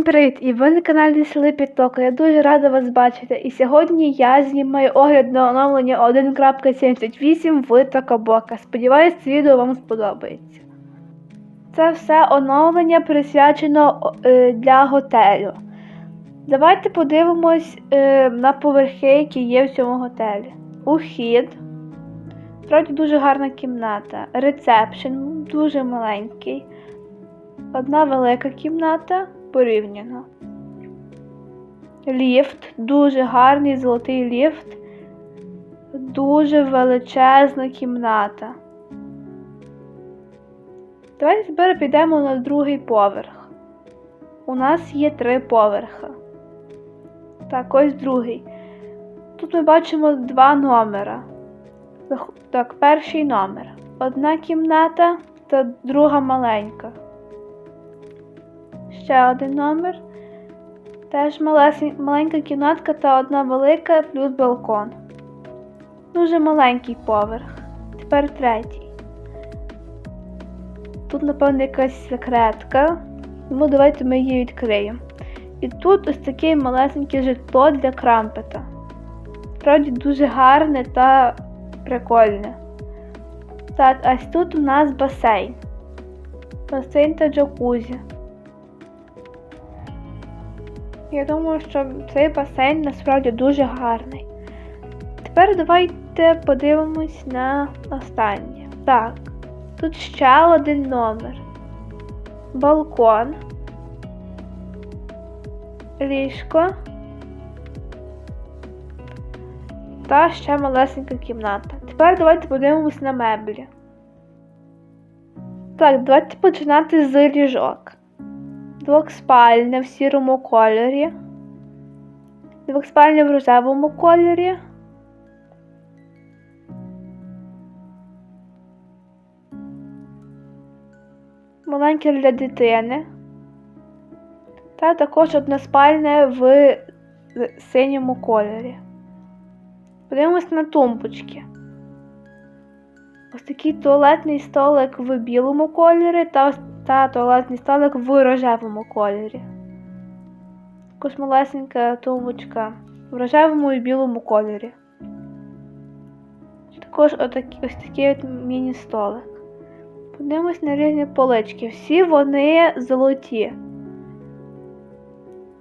Всім привіт! І ви на каналі Сели Підтока. Я дуже рада вас бачити. І сьогодні я знімаю огляд на оновлення 1.78 в Токабока. Сподіваюсь, це відео вам сподобається. Це все оновлення присвячено е, для готелю. Давайте подивимось е, на поверхи, які є в цьому готелі. Ухід. Справді дуже гарна кімната. Рецепшн дуже маленький. Одна велика кімната порівняно. Ліфт, дуже гарний золотий ліфт, дуже величезна кімната. Давайте тепер підемо на другий поверх. У нас є три поверхи. Так, ось другий. Тут ми бачимо два номера. Так, перший номер. Одна кімната та друга маленька. Ще один номер. Теж маленька кімнатка та одна велика плюс балкон. Дуже маленький поверх. Тепер третій. Тут, напевно, якась секретка. Тому давайте ми її відкриємо. І тут ось таке малесеньке житло для крампета. Справді дуже гарне та прикольне. Так, ось тут у нас басейн. Басейн та джакузі. Я думаю, що цей басейн насправді дуже гарний. Тепер давайте подивимось на останнє. Так, тут ще один номер. Балкон. Ліжко. Та ще малесенька кімната. Тепер давайте подивимось на меблі. Так, давайте починати з ліжок. Двохспальне в сірому кольорі. Двохспальне в рожевому кольорі. Маленьке для дитини. Та також односпальне в синьому кольорі. Подивимось на тумбочки. Ось такий туалетний столик в білому кольорі та, та туалетний столик в рожевому кольорі. Також тумбочка в рожевому і білому кольорі. Також отакі, ось такий от міні-столик. Подивимось на різні полички. Всі вони золоті.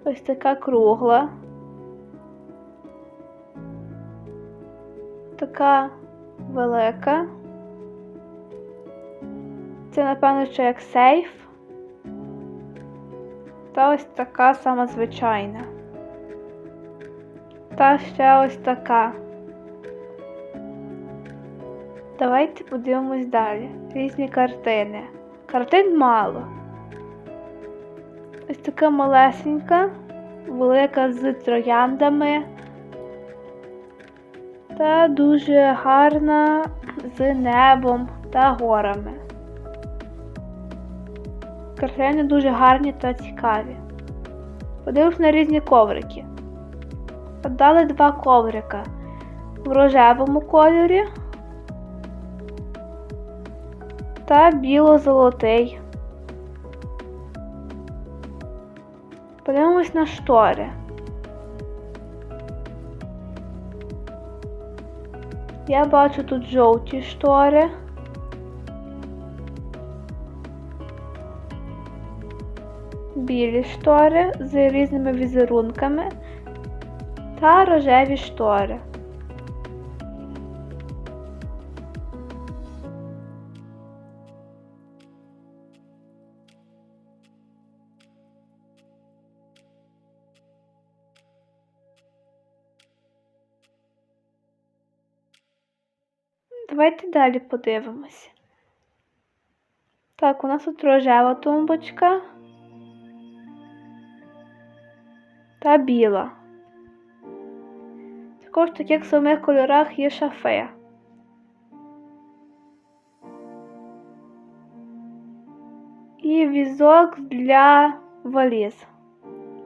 Ось така кругла. Така велика. Це, напевно, що як сейф. Та ось така сама звичайна. Та ще ось така. Давайте подивимось далі. Різні картини. Картин мало. Ось така малесенька, велика з трояндами. Та дуже гарна з небом та горами. Картини дуже гарні та цікаві. Подивимось на різні коврики. От Дали два коврика в рожевому кольорі та біло-золотий. Подивимось на штори. Я бачу тут жовті штори. Білі штори з різними візерунками та рожеві штори. Давайте далі подивимось. Так, у нас тут рожева тумбочка та біла. Також в таких самих кольорах є шафи. І візок для валіз.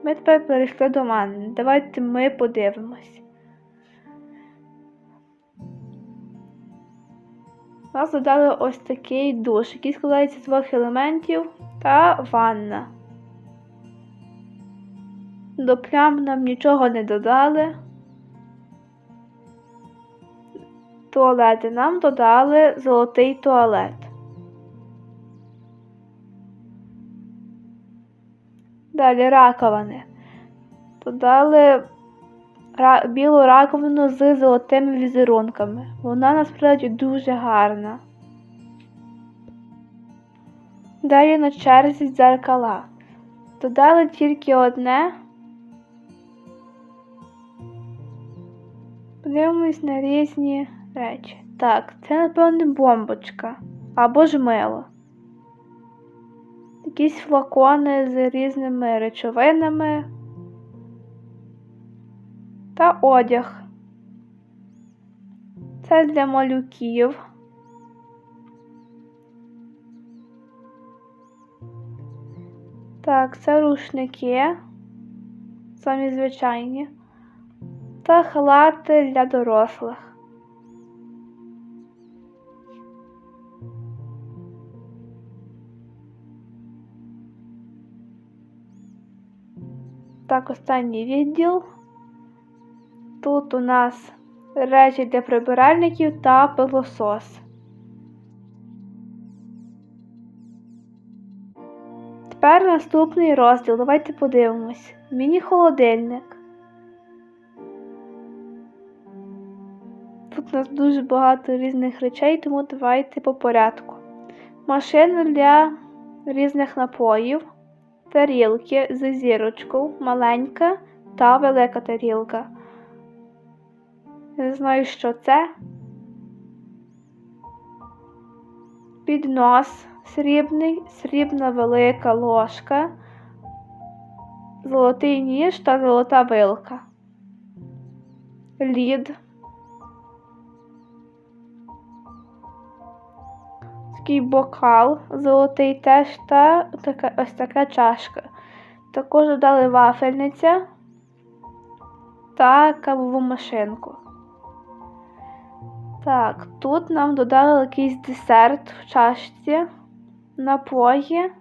Ми тепер перейшли до мене. Давайте ми подивимось. У Нас додали ось такий душ, який складається з двох елементів та ванна. До плям нам нічого не додали. Туалети нам додали золотий туалет. Далі раковини. Додали ра- білу раковину з золотими візерунками. Вона насправді дуже гарна. Далі на черзі дзеркала. Додали тільки одне. Подивимось на різні речі. Так, це, напевне, бомбочка або ж мило. Якісь флакони з різними речовинами та одяг. Це для малюків. Так, це рушники, самі звичайні, та халати для дорослих. Так, останній відділ. Тут у нас речі для прибиральників та пилосос. Тепер наступний розділ. Давайте подивимось. Міні-холодильник. У нас дуже багато різних речей, тому давайте по порядку. Машина для різних напоїв, тарілки з зірочкою, маленька та велика тарілка. Не знаю, що це. Піднос срібний, срібна велика ложка, золотий ніж та золота вилка. Лід. Такий бокал золотий теж та така, ось така чашка. Також додали вафельниця та кавову машинку. Так, тут нам додали якийсь десерт в чашці, напої,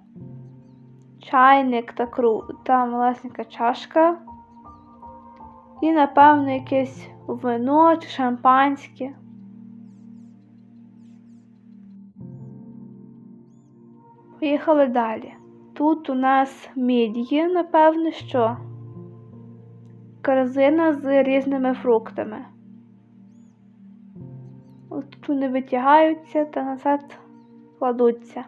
чайник та кру та малесенька чашка. І, напевно, якесь вино чи шампанське. Поїхали далі. Тут у нас мідії, напевно, що корзина з різними фруктами. Тут вони витягаються та назад кладуться.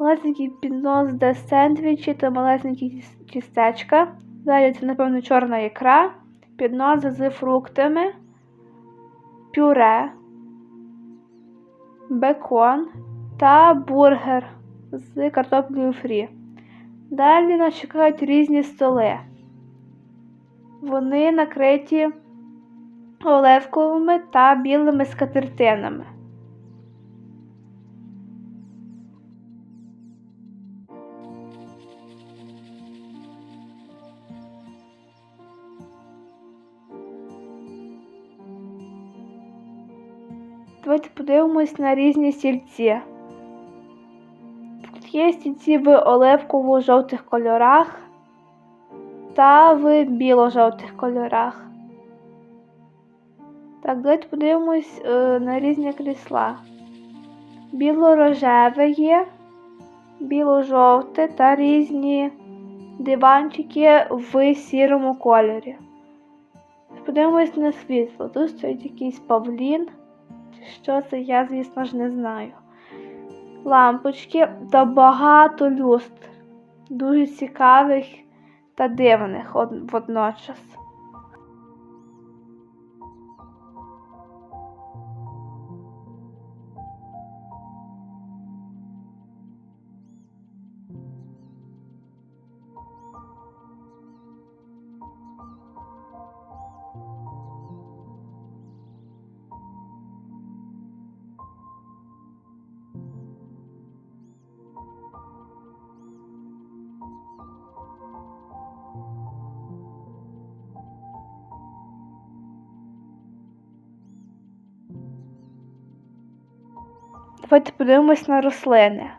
Малесенький піднос де сендвічі та малесенькі тіс- тістечка. Далі це, напевно, чорна ікра, піднос з фруктами, пюре, бекон та бургер з картоплею фрі. Далі нас чекають різні столи. Вони накриті оливковими та білими скатертинами. Давайте подивимось на різні стільці. Є стільці в оливково-жовтих кольорах та в біло-жовтих кольорах. Так, давайте подивимось е, на різні крісла. Біло-рожеве є, біло-жовте та різні диванчики в сірому кольорі. Подивимось на світло. Тут стоїть якийсь павлін. Що це, я, звісно ж, не знаю. Лампочки та багато люстр. Дуже цікавих та дивних водночас. Давайте подивимось на рослини.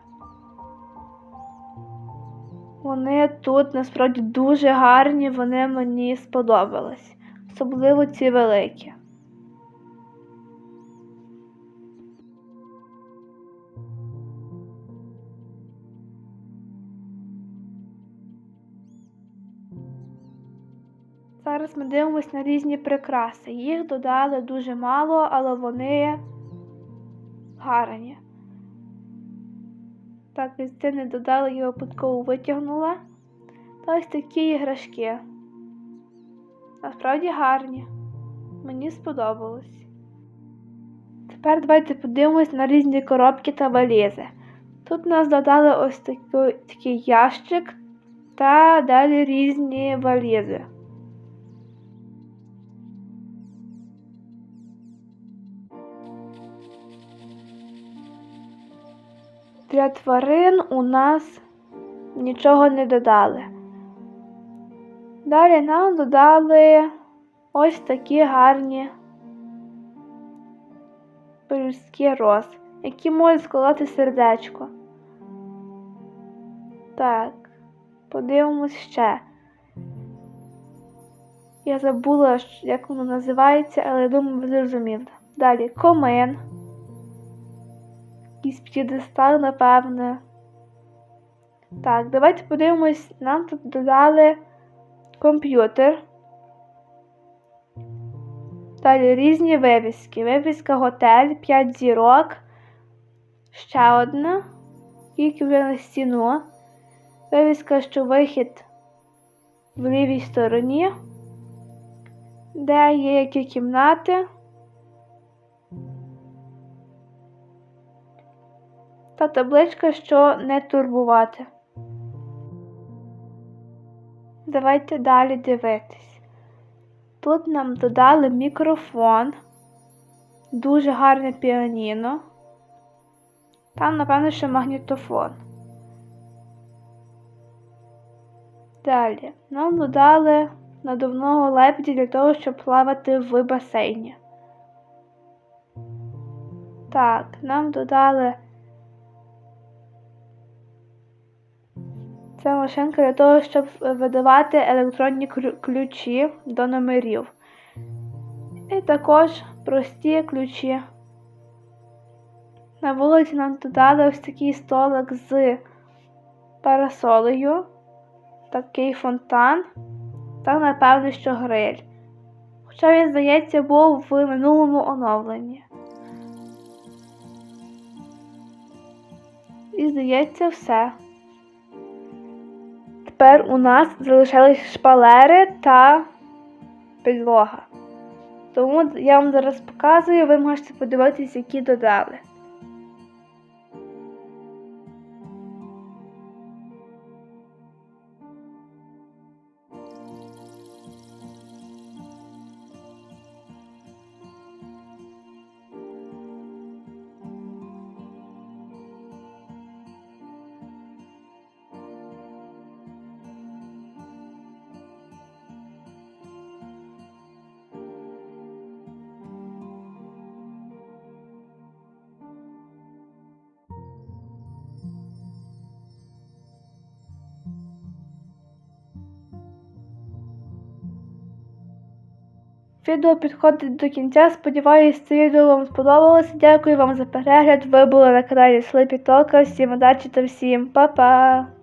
Вони тут насправді дуже гарні, вони мені сподобались. Особливо ці великі. Зараз ми дивимося на різні прикраси. Їх додали дуже мало, але вони гарні. Так, це не додала, я випадково витягнула. Та ось такі іграшки. Насправді гарні. Мені сподобалось. Тепер давайте подивимось на різні коробки та валізи. Тут нас додали ось таку- такий ящик та далі різні валізи. Для тварин у нас нічого не додали. Далі нам додали ось такі гарні пелюстки роз, які можуть складати сердечко. Так, подивимось ще. Я забула, як воно називається, але я думаю, ви зрозуміли. Далі комен. Якийсь п'єдестал, напевне. Так, давайте подивимось, нам тут додали комп'ютер. Далі різні вивіски. Вивіска готель, 5 зірок. Ще одна. Тільки вже на стіну. Вивіска, що вихід в лівій стороні, де є які кімнати. Та табличка, що не турбувати. Давайте далі дивитись. Тут нам додали мікрофон, дуже гарне піаніно. Там, напевно, ще магнітофон. Далі нам додали надувного лебедя для того, щоб плавати в басейні. Так, нам додали Це машинка для того, щоб видавати електронні ключі до номерів. І також прості ключі. На вулиці нам додали ось такий столик з парасолею, такий фонтан та, напевно, що гриль. Хоча він, здається, був в минулому оновленні. І здається, все. Тепер у нас залишились шпалери та підлога. Тому я вам зараз показую, ви можете подивитися, які додали. Відео підходить до кінця. Сподіваюсь, це відео вам сподобалося. Дякую вам за перегляд. Ви були на каналі Sleepy Talk. Всім удачі та всім па-па!